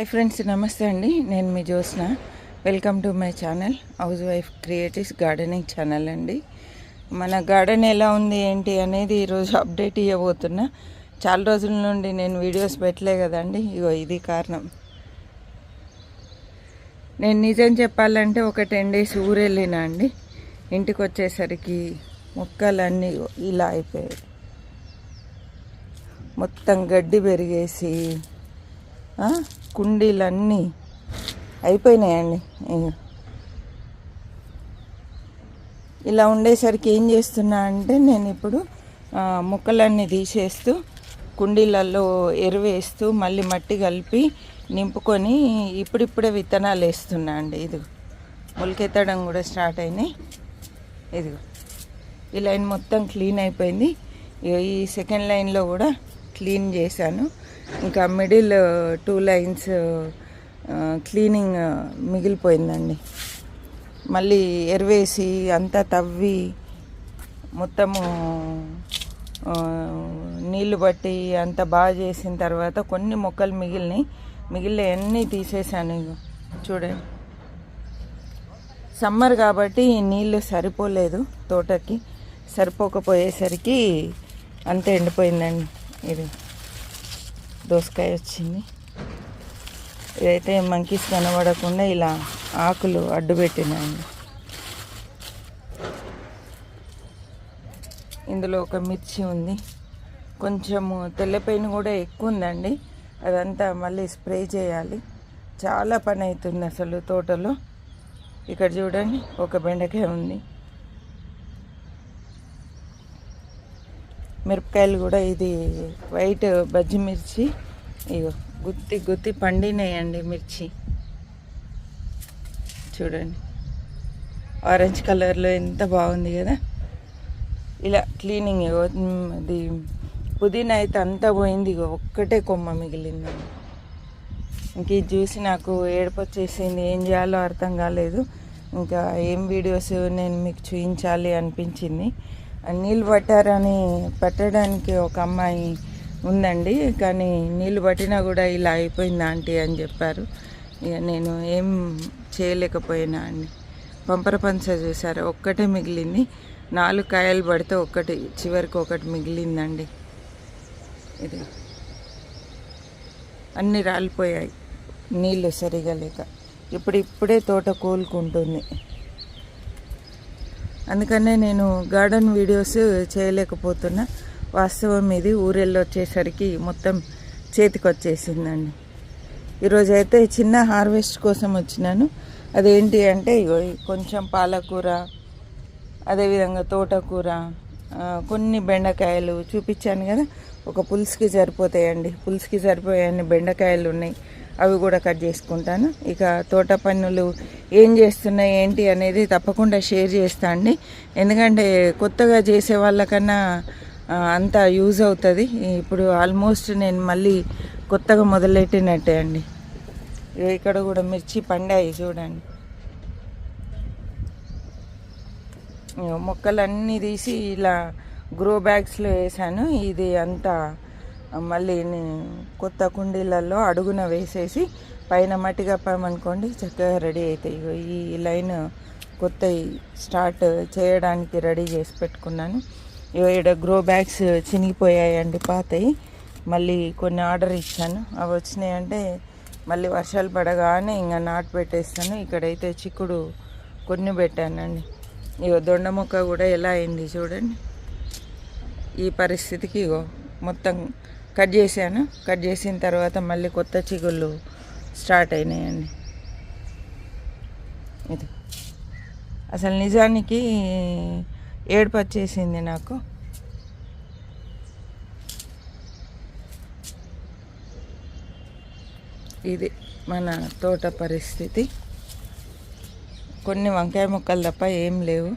Hi friends నమస్తే అండి. నేను మీ Jyotsna. Welcome to my channel housewife creatives gardening channel అండి. మన గార్డెన్ ఎలా ఉంది ఏంటి అనేది ఈరోజు అప్డేట్ ఇవ్వబోతున్నా చాలా రోజుల నుండి నేను వీడియోస్ పెట్టలే కదండి. ఇగో ఇది కారణం. నేను నిజం చెప్పాలంటే ఒక టెన్ డేస్ ఊరెళ్ళినా అండి. ఇంటికి వచ్చేసరికి మొక్కలన్నీ ఇలా అయిపోయాయి. మొత్తం గడ్డి పెరిగేసి కుండీలన్నీ అయిపోయినాయండి. ఇలా ఉండేసరికి ఏం చేస్తున్నా అంటే నేను ఇప్పుడు ముక్కలన్నీ మొక్కలన్నీ తీసేస్తూ కుండీలలో ఎరువేస్తూ మళ్ళీ మట్టి కలిపి నింపుకొని ఇప్పుడిప్పుడే విత్తనాలు వేస్తున్నా అండి. ఇది మొలకెత్తడం కూడా స్టార్ట్ అయినాయి. ఇదిగో. ఈ లైన్ మొత్తం క్లీన్ అయిపోయింది. ఈ సెకండ్ లైన్లో కూడా క్లీన్ చేశాను. ఇంకా మిడిల్ టూ లైన్స్ క్లీనింగ్ మిగిలిపోయిందండి. మళ్ళీ ఎరువేసి అంతా తవ్వి మొత్తము నీళ్ళు బట్టి అంత బాగా చేసిన తర్వాత కొన్ని మొక్కలు మిగిలినాయి. మిగిలిన అన్నీ తీసేసాను చూడండి. సమ్మర్ కాబట్టి నీళ్ళు సరిపోలేదు తోటకి. సరిపోకపోయేసరికి అంత ఎండిపోయిందండి ఇది. దోసకాయ వచ్చింది. ఇదైతే మంకీస్ కనబడకుండా ఇలా ఆకులు అడ్డు పెట్టినాయండి. ఇందులో ఒక మిర్చి ఉంది. కొంచెము తెల్లపైన కూడా ఎక్కువ ఉందండి. అదంతా మళ్ళీ స్ప్రే చేయాలి. చాలా పని అవుతుంది అసలు తోటలో. ఇక్కడ చూడండి ఒక బెండకాయ ఉంది. మిరపకాయలు కూడా ఇది వైట్ బజ్జి మిర్చి. ఇగో గుత్తి గుత్తి పండినాయండి మిర్చి. చూడండి. ఆరెంజ్ కలర్లో ఎంత బాగుంది కదా. ఇలా క్లీనింగ్ ఇగో, అది పుదీనా అయితే అంతా పోయింది ఇగో ఒక్కటే కొమ్మ మిగిలింది. ఇంక ఇది చూసి నాకు ఏడుపు వచ్చేసింది ఏం చేయాలో అర్థం కాలేదు. ఇంకా ఏం వీడియోస్ నేను మీకు చూపించాలి అనిపించింది. నీళ్ళు పట్టారని పెట్టడానికి ఒక అమ్మాయి ఉందండి కానీ నీళ్ళు పట్టినా కూడా ఇలా అయిపోయింది ఆంటీ అని చెప్పారు. ఇక నేను ఏం చేయలేకపోయినా అండి. పంపర పంచ చూసారు? ఒక్కటే మిగిలింది. నాలుగు కాయలు పడితే ఒక్కటి చివరికి ఒకటి మిగిలిందండి. ఇది అన్నీ రాలిపోయాయి నీళ్ళు సరిగా లేక. ఇప్పుడు ఇప్పుడే తోట కోలుకుంటుంది. అందుకనే నేను గార్డెన్ వీడియోస్ చేయలేకపోతున్నా. వాస్తవం ఇది. ఊరెళ్ళి వచ్చేసరికి మొత్తం చేతికొచ్చేసిందండి. ఈరోజు అయితే చిన్న హార్వెస్ట్ కోసం వచ్చినాను. అదేంటి అంటే ఇగో కొంచెం పాలకూర అదేవిధంగా తోటకూర కొన్ని బెండకాయలు చూపించాను కదా. ఒక పులుసుకి సరిపోతాయండి. పులుసుకి సరిపోయాయన్ని బెండకాయలు ఉన్నాయి. అవి కూడా కట్ చేసుకుంటాను. ఇక తోట పనులు ఏం చేస్తున్నాయి ఏంటి అనేది తప్పకుండా షేర్ చేస్తా అండి. ఎందుకంటే కొత్తగా చేసే వాళ్ళకన్నా అంతా యూజ్ అవుతుంది. ఇప్పుడు ఆల్మోస్ట్ నేను మళ్ళీ కొత్తగా మొదలెట్టినట్టే అండి. ఇక్కడ కూడా మిర్చి పండాయి చూడండి. మొక్కలన్నీ తీసి ఇలా గ్రో బ్యాగ్స్లో వేసాను. ఇది అంతా మళ్ళీ కొత్త కుండీలలో అడుగున వేసేసి పైన మట్టి కప్పామనుకోండి చక్కగా రెడీ అవుతాయి ఇగో ఈ లైన్ కొత్త స్టార్ట్ చేయడానికి రెడీ చేసి పెట్టుకున్నాను. ఇక్కడ గ్రో బ్యాగ్స్ చినిగిపోయాయండి పాతయి. మళ్ళీ కొన్ని ఆర్డర్ ఇచ్చాను. అవి వచ్చినాయంటే మళ్ళీ వర్షాలు పడగానే ఇంకా నాటు పెట్టేస్తాను. ఇక్కడైతే చిక్కుడు కొన్ని పెట్టానండి. ఇగో దొండ మొక్క కూడా ఎలా అయింది చూడండి. ఈ పరిస్థితికి ఇగో మొత్తం కట్ చేశాను. కట్ చేసిన తర్వాత మళ్ళీ కొత్త చిగుళ్ళు స్టార్ట్ అయినాయండి. ఇది. అసలు నిజానికి ఏడుపు వచ్చేసింది నాకు. ఇది మన తోట పరిస్థితి. కొన్ని వంకాయ ముక్కలు తప్ప ఏం లేవు.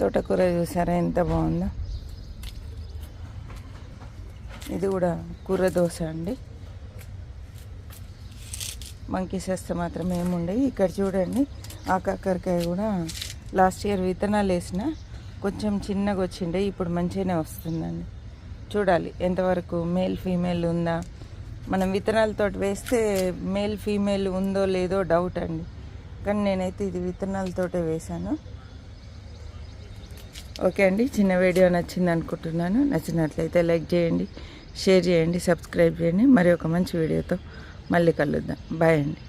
తోటకూర చూసారా ఎంత బాగుందో. ఇది కూడా కూర దోశ అండి. మంకీస్ వస్తే మాత్రం ఏముండవు ఇక్కడ చూడండి. ఆ కాకరకాయ కూడా లాస్ట్ ఇయర్ విత్తనాలు వేసిన కొంచెం చిన్నగా వచ్చిండే ఇప్పుడు మంచిగానే వస్తుందండి. చూడాలి ఎంతవరకు మేల్ ఫీమేల్ ఉందా. మనం విత్తనాలతో వేస్తే మేల్ ఫీమేల్ ఉందో లేదో డౌట్ అండి. కానీ నేనైతే ఇది విత్తనాలతోటే వేశాను. ఓకే అండి చిన్న వీడియో నచ్చింది అనుకుంటున్నాను. నచ్చినట్లయితే లైక్ చేయండి షేర్ చేయండి సబ్స్క్రైబ్ చేయండి. మరి ఒక మంచి వీడియోతో మళ్ళీ కలుద్దాం. బాయ్ అండి.